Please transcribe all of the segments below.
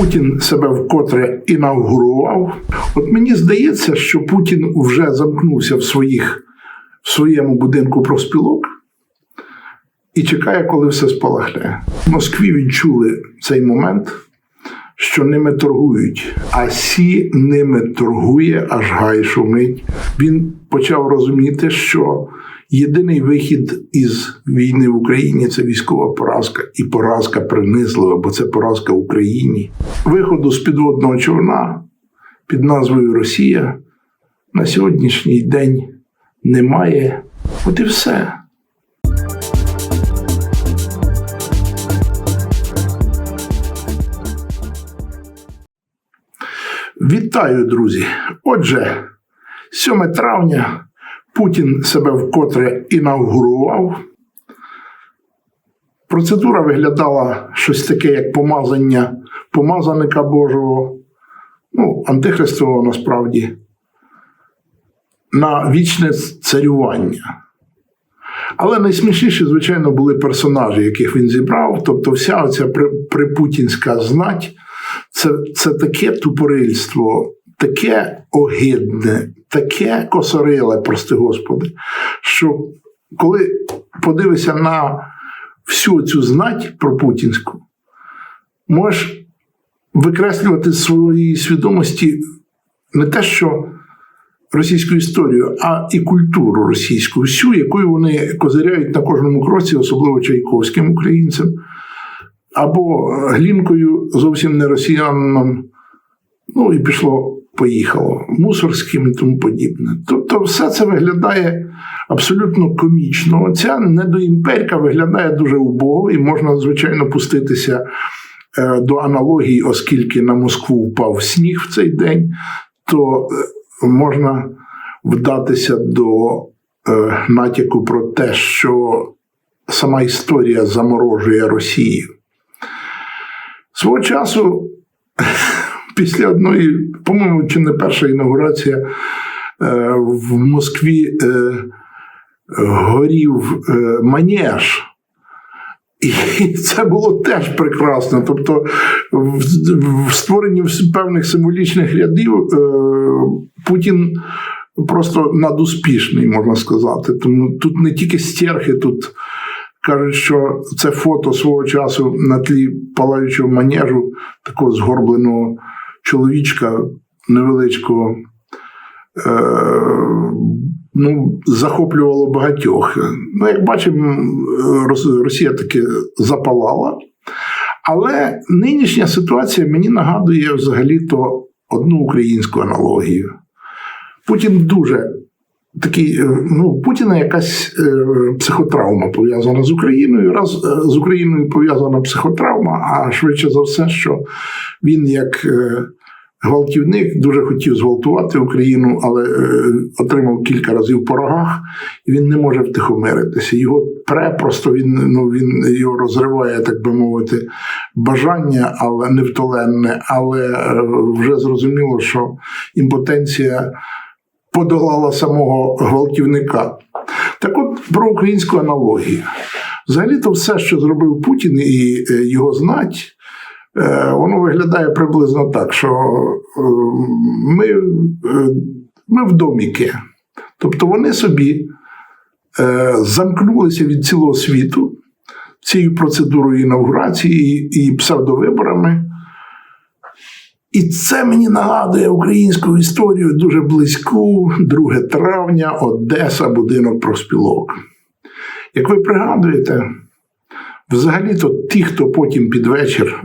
Путін себе вкотре інавгурував. От мені здається, що Путін вже замкнувся в, своїх, в своєму будинку профспілок і чекає, коли все спалахне. В Москві відчули цей момент, що ними торгують, а сі ними торгує, аж гай шумить. Він почав розуміти, що єдиний вихід із війни в Україні це військова поразка, і поразка принизлива, бо це поразка Україні. Виходу з підводного човна під назвою Росія на сьогоднішній день немає. От і все. Вітаю, друзі! Отже, 7 травня Путін себе вкотре інавгурував. Процедура виглядала щось таке, як помазання помазаника Божого, ну, антихристового насправді, на вічне царювання. Але найсмішніші, звичайно, були персонажі, яких він зібрав. Тобто, вся оця припутінська знать це, це таке тупорильство, таке огидне, таке косориле, прости Господи, що коли подивишся на всю цю знать про путінську, можеш викреслювати з своєї свідомості не те, що російську історію, а і культуру російську, всю, якою вони козиряють на кожному кроці, особливо чайковським українцям, або глінкою зовсім не росіянином, ну і пішло. Поїхало мусорським і тому подібне. Тобто, все це виглядає абсолютно комічно. Ця недоімперка виглядає дуже убого, і можна, звичайно, пуститися е, до аналогії, оскільки на Москву впав сніг в цей день, то е, можна вдатися до е, натяку про те, що сама історія заморожує Росію. Свого часу після одної, по-моєму, чи не перша інаугурація е, в Москві е, горів е, манеж. І це було теж прекрасно. Тобто, в створенні певних символічних рядів Путін просто надуспішний, можна сказати. Тому тут не тільки стерхи, тут кажуть, що це фото свого часу на тлі палаючого манежу, такого згорбленого чоловічка невеличкого. Е, ну, захоплювало багатьох. Ну, як бачимо, Росія таки запалала. Але нинішня ситуація мені нагадує взагалі-то одну українську аналогію. Путін дуже такий, ну, Путіна якась е, психотравма пов'язана з Україною. Раз е, з Україною пов'язана психотравма, а швидше за все, що він як. Гвалтівник дуже хотів зґвалтувати Україну, але е, отримав кілька разів по рогах, і він не може втихомиритися. Його пре, просто він ну він його розриває, так би мовити, бажання, але невтоленне. Але е, вже зрозуміло, що імпотенція подолала самого гвалтівника. Так от про українську аналогію. Взагалі-то все, що зробив Путін і е, його знать. Е, воно виглядає приблизно так, що е, ми ми в доміки. Тобто вони собі замкнулися від цілого світу цією процедурою інаугурації і псевдовиборами. І це мені нагадує українську історію дуже близьку, 2 травня, Одеса, будинок профспілок. Як ви пригадуєте, взагалі-то ті, хто потім під вечір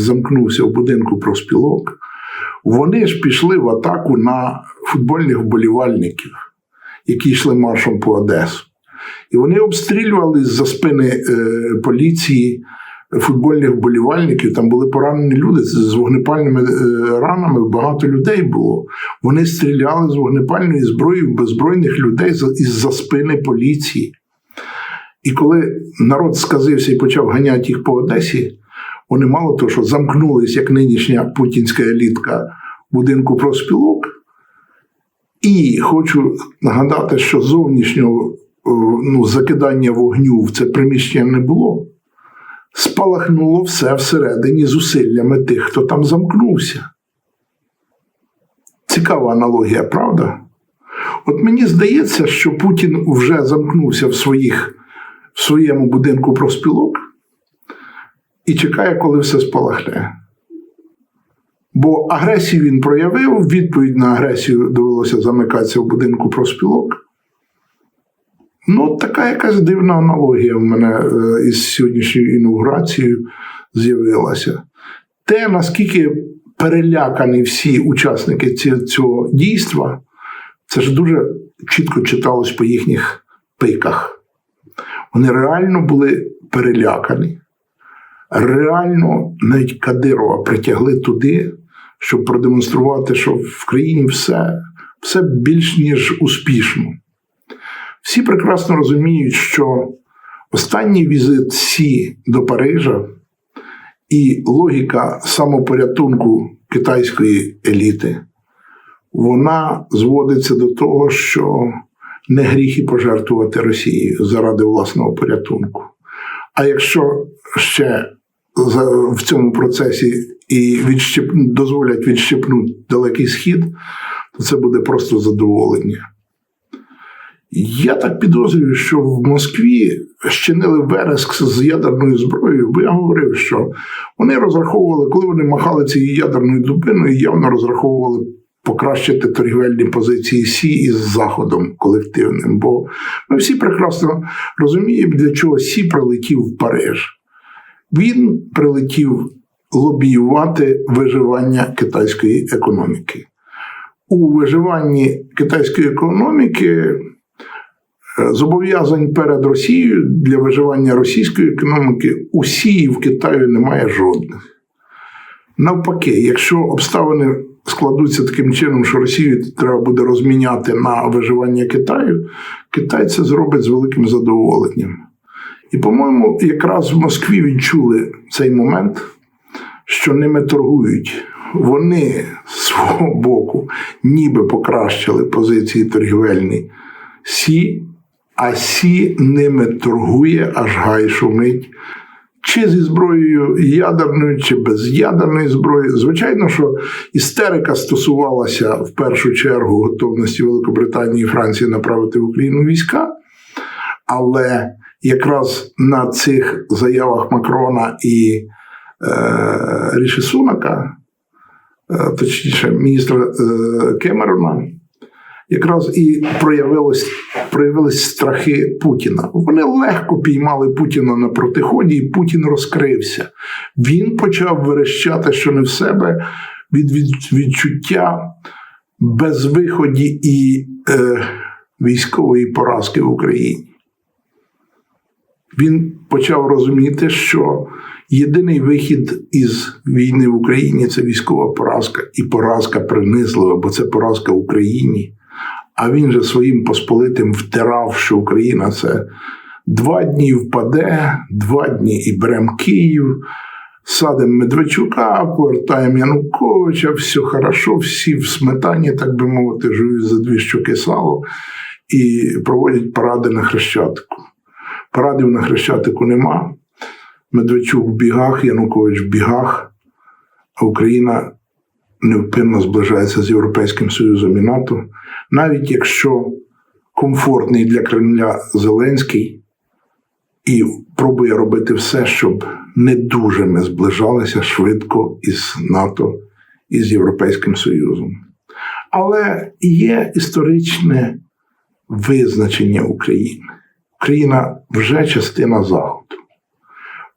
замкнувся в будинку профспілок, вони ж пішли в атаку на футбольних вболівальників, які йшли маршом по Одесу. І вони обстрілювали з-за спини е, поліції футбольних вболівальників, там були поранені люди з вогнепальними е, ранами. Багато людей було. Вони стріляли з вогнепальної зброї в беззбройних людей із-за спини поліції. І коли народ сказився і почав ганяти їх по Одесі, вони мало того, що замкнулись, як нинішня путінська елітка будинку проспілок. І хочу нагадати, що зовнішнього ну, закидання вогню в це приміщення не було спалахнуло все всередині зусиллями тих, хто там замкнувся. Цікава аналогія, правда? От мені здається, що Путін вже замкнувся в, своїх, в своєму будинку проспілок і чекає, коли все спалахне. Бо агресію він проявив, відповідь на агресію довелося замикатися в будинку проспілок. Ну, така якась дивна аналогія в мене е, із сьогоднішньою інаугурацією з'явилася. Те, наскільки перелякані всі учасники цього дійства, це ж дуже чітко читалось по їхніх пиках. Вони реально були перелякані. Реально навіть Кадирова притягли туди, щоб продемонструвати, що в країні все, все більш ніж успішно. Всі прекрасно розуміють, що останній візит Сі до Парижа і логіка самопорятунку китайської еліти, вона зводиться до того, що не гріх і пожертвувати Росією заради власного порятунку. А якщо ще в цьому процесі і відщеп... дозволять відщепнути далекий схід, то це буде просто задоволення. Я так підозрюю, що в Москві щинили вереск з ядерною зброєю, бо я говорив, що вони розраховували, коли вони махали цією ядерною дубиною, явно розраховували покращити торгівельні позиції Сі із Заходом колективним. Бо ми всі прекрасно розуміємо, для чого Сі прилетів в Париж. Він прилетів лобіювати виживання китайської економіки. У виживанні китайської економіки. Е, зобов'язань перед Росією для виживання російської економіки усі в Китаю немає жодних. Навпаки, якщо обставини складуться таким чином, що Росію треба буде розміняти на виживання Китаю, Китай це зробить з великим задоволенням. І, по-моєму, якраз в Москві відчули цей момент, що ними торгують. Вони з свого боку ніби покращили позиції торгівельні Сі а Сі ними торгує, аж гай шумить. Чи зі зброєю ядерною, чи без ядерної зброї. Звичайно, що істерика стосувалася в першу чергу готовності Великобританії і Франції направити в Україну війська, але якраз на цих заявах Макрона і е, Ріші Сунака, е, точніше, міністра е, Кемерона, якраз і проявилось, проявились страхи Путіна. Вони легко піймали Путіна на протиході, і Путін розкрився. Він почав верещати, що не в себе від відчуття безвиході і е, військової поразки в Україні. Він почав розуміти, що єдиний вихід із війни в Україні це військова поразка і поразка принизлива, бо це поразка Україні. А він же своїм посполитим втирав, що Україна це два дні впаде, два дні і беремо Київ, садимо Медведчука, повертаємо Януковича, все хорошо, всі в сметані, так би мовити, жують за дві щоки сало і проводять паради на Хрещатику. Парадів на Хрещатику нема. Медведчук в бігах, Янукович в бігах, а Україна невпинно зближається з Європейським Союзом і НАТО, навіть якщо комфортний для Кремля Зеленський і пробує робити все, щоб не дуже ми зближалися швидко із НАТО і з Європейським Союзом. Але є історичне визначення України. Україна вже частина Заходу.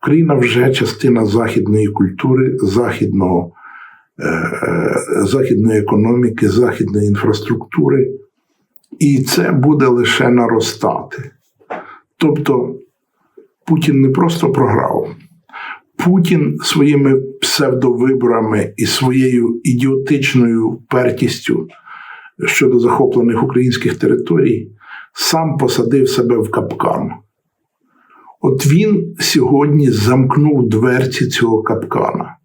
Україна вже частина західної культури, західного західної економіки, західної інфраструктури, і це буде лише наростати. Тобто Путін не просто програв. Путін своїми псевдовиборами і своєю ідіотичною впертістю щодо захоплених українських територій сам посадив себе в капкан. От він сьогодні замкнув дверці цього капкана.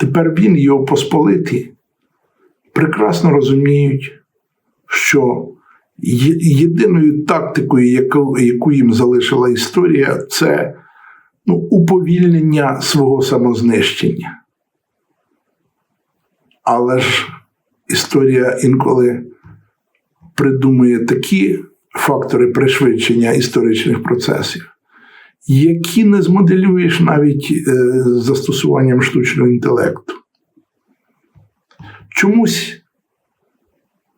Тепер він і його посполиті прекрасно розуміють, що єдиною тактикою, яку, яку їм залишила історія, це ну, уповільнення свого самознищення. Але ж історія інколи придумує такі фактори пришвидшення історичних процесів, які не змоделюєш навіть е, застосуванням штучного інтелекту. Чомусь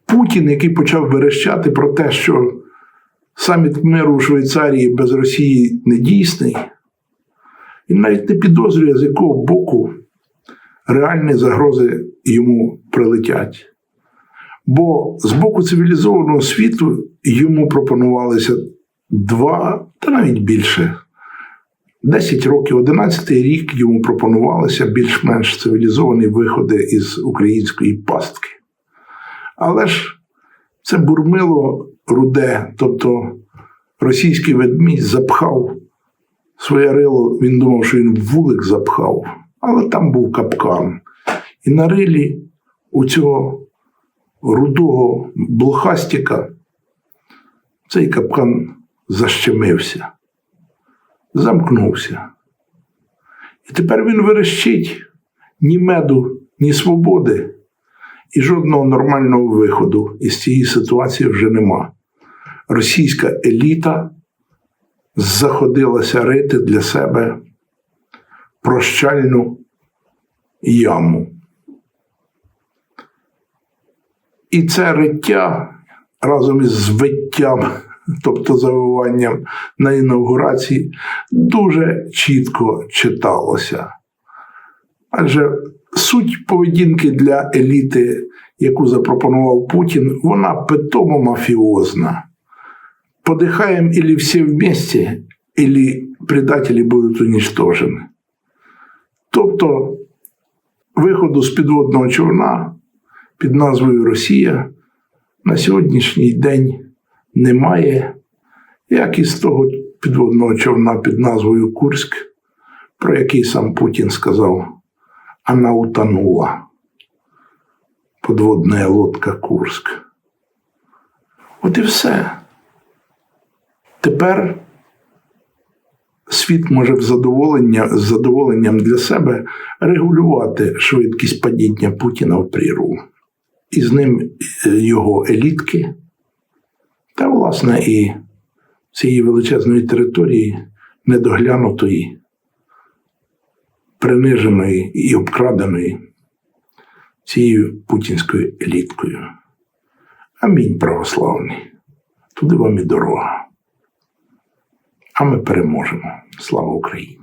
Путін, який почав верещати про те, що саміт миру у Швейцарії без Росії не дійсний, він навіть не підозрює, з якого боку реальні загрози йому прилетять. Бо з боку цивілізованого світу йому пропонувалися два, та навіть більше. 10 років, 11 рік йому пропонувалися більш-менш цивілізовані виходи із української пастки. Але ж це бурмило руде, тобто російський ведмідь запхав своє рило, він думав, що він вулик запхав, але там був капкан. І на рилі у цього рудого блохастика цей капкан защемився, замкнувся. І тепер він верещить ні меду, ні свободи, і жодного нормального виходу із цієї ситуації вже нема. Російська еліта заходилася рити для себе прощальну яму. І це риття разом із звиттям, тобто завиванням на інаугурації, дуже чітко читалося. Адже суть поведінки для еліти, яку запропонував Путін, вона питомо мафіозна. Подихаємо или всі вместе, или предателі будуть уничтожені. Тобто виходу з підводного човна під назвою Росія на сьогоднішній день немає, як і того підводного човна під назвою Курськ, про який сам Путін сказав, вона утонула. Подводна лодка Курськ. От і все. Тепер світ може з задоволенням для себе регулювати швидкість падіння Путіна в прірву. І з ним е, його елітки, та, власне, і цієї величезної території недоглянутої, приниженої і обкраденої цією путінською еліткою. Амінь, православний. Туди вам і дорога. А ми переможемо. Слава Україні!